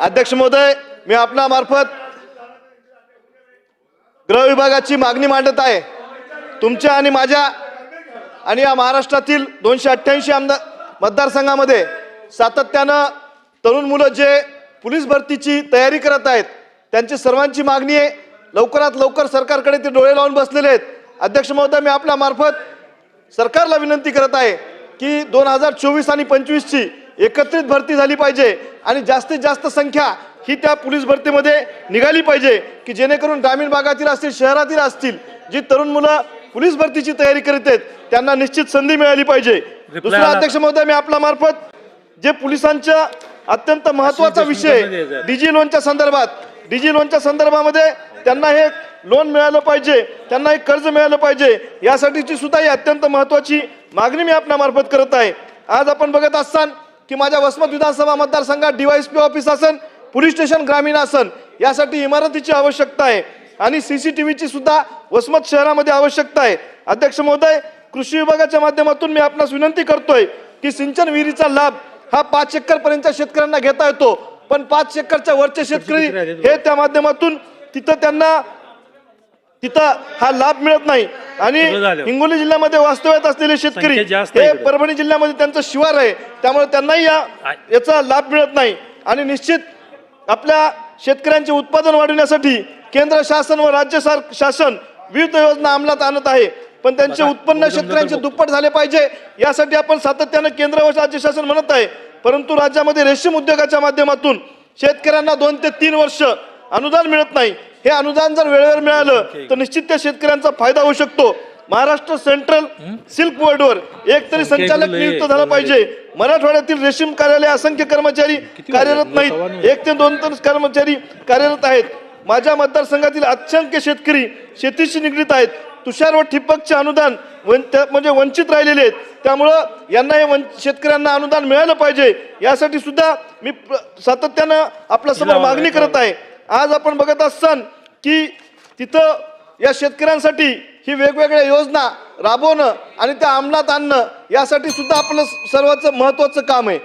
अध्यक्ष महोदय मी आपल्या मार्फत गृह विभागाची मागणी मांडत आहे. तुमच्या आणि माझ्या आणि या महाराष्ट्रातील दोनशे अठ्ठ्याऐंशी आमदार मतदारसंघामध्ये सातत्यानं तरुण मुलं जे पोलीस भरतीची तयारी करत आहेत त्यांची सर्वांची मागणी आहे. लवकरात लवकर सरकारकडे ते डोळे लावून बसलेले आहेत. अध्यक्ष महोदय मी आपल्या मार्फत सरकारला विनंती करत आहे की दोन हजार चोवीस आणि पंचवीसची एकत्रित भरती झाली पाहिजे आणि जास्तीत जास्त संख्या ही त्या पोलीस भरतीमध्ये निघाली पाहिजे की जेणेकरून ग्रामीण भागातील असतील शहरातील असतील जी तरुण मुलं पोलीस भरतीची तयारी करीत आहेत त्यांना निश्चित संधी मिळाली पाहिजे. दुसरा. अध्यक्ष महोदय मी आपल्या मार्फत जे पोलिसांच्या अत्यंत महत्त्वाचा विषय डीजी लोनच्या संदर्भात डीजी लोनच्या संदर्भामध्ये त्यांना हे लोन मिळालं पाहिजे त्यांना हे कर्ज मिळालं पाहिजे यासाठीची सुद्धा ही अत्यंत महत्वाची मागणी मी आपल्या मार्फत करत आहे. आज आपण बघत असताल की माझ्या वसमत विधानसभा मतदारसंघात डीवायएसपी ऑफिस असन पोलीस स्टेशन ग्रामीण असन यासाठी इमारतीची आवश्यकता आहे. आणि सीसीटीव्हीची सुद्धा वसमत शहरामध्ये आवश्यकता आहे. अध्यक्ष महोदय कृषी विभागाच्या माध्यमातून मी आपणास विनंती करतोय की सिंचन विहिरीचा लाभ हा पाच एकर पर्यंतच्या शेतकऱ्यांना घेता येतो. पण पाच एकरच्या वरचे शेतकरी हे त्या माध्यमातून तिथं त्यांना तिथं हा लाभ मिळत नाही. आणि. हिंगोली जिल्ह्यामध्ये वास्तव्यात असलेले शेतकरी हे. परभणी जिल्ह्यामध्ये त्यांचं शिवार आहे. त्यामुळे त्यांनाही या याचा लाभ मिळत नाही. आणि निश्चित आपल्या शेतकऱ्यांचे उत्पादन वाढवण्यासाठी केंद्र शासन व राज्य शासन विविध योजना अंमलात आणत आहे. पण त्यांचे उत्पन्न शेतकऱ्यांचे. दुप्पट झाले पाहिजे. यासाठी आपण सातत्यानं केंद्र व राज्य शासन म्हणत आहे. परंतु राज्यामध्ये रेशीम उद्योगाच्या माध्यमातून शेतकऱ्यांना दोन ते तीन वर्ष अनुदान मिळत नाही. हे अनुदान जर वेळेवर मिळालं तर निश्चित त्या शेतकऱ्यांचा फायदा होऊ शकतो. महाराष्ट्र सेंट्रल सिल्क बोर्डवर एक तरी संचालक नियुक्त झाला. पाहिजे. मराठवाड्यातील रेशीम कार्यालय असंख्य कर्मचारी कार्यरत नाहीत. एक ते दोन तर कर्मचारी कार्यरत आहेत. माझ्या मतदारसंघातील असंख्य शेतकरी शेतीशी निगडीत आहेत. तुषार व ठिबकचे अनुदान म्हणजे वंचित राहिलेले आहेत. त्यामुळं यांना हे शेतकऱ्यांना अनुदान मिळालं पाहिजे. यासाठी सुद्धा मी सातत्यानं आपल्यासमोर मागणी करत आहे. आज आपण बघत असतान की तिथं या शेतकऱ्यांसाठी ही वेगवेगळ्या योजना राबवणं आणि त्या अंमलात आणणं यासाठी सुद्धा आपलं सर्वांचं महत्वाचं काम आहे.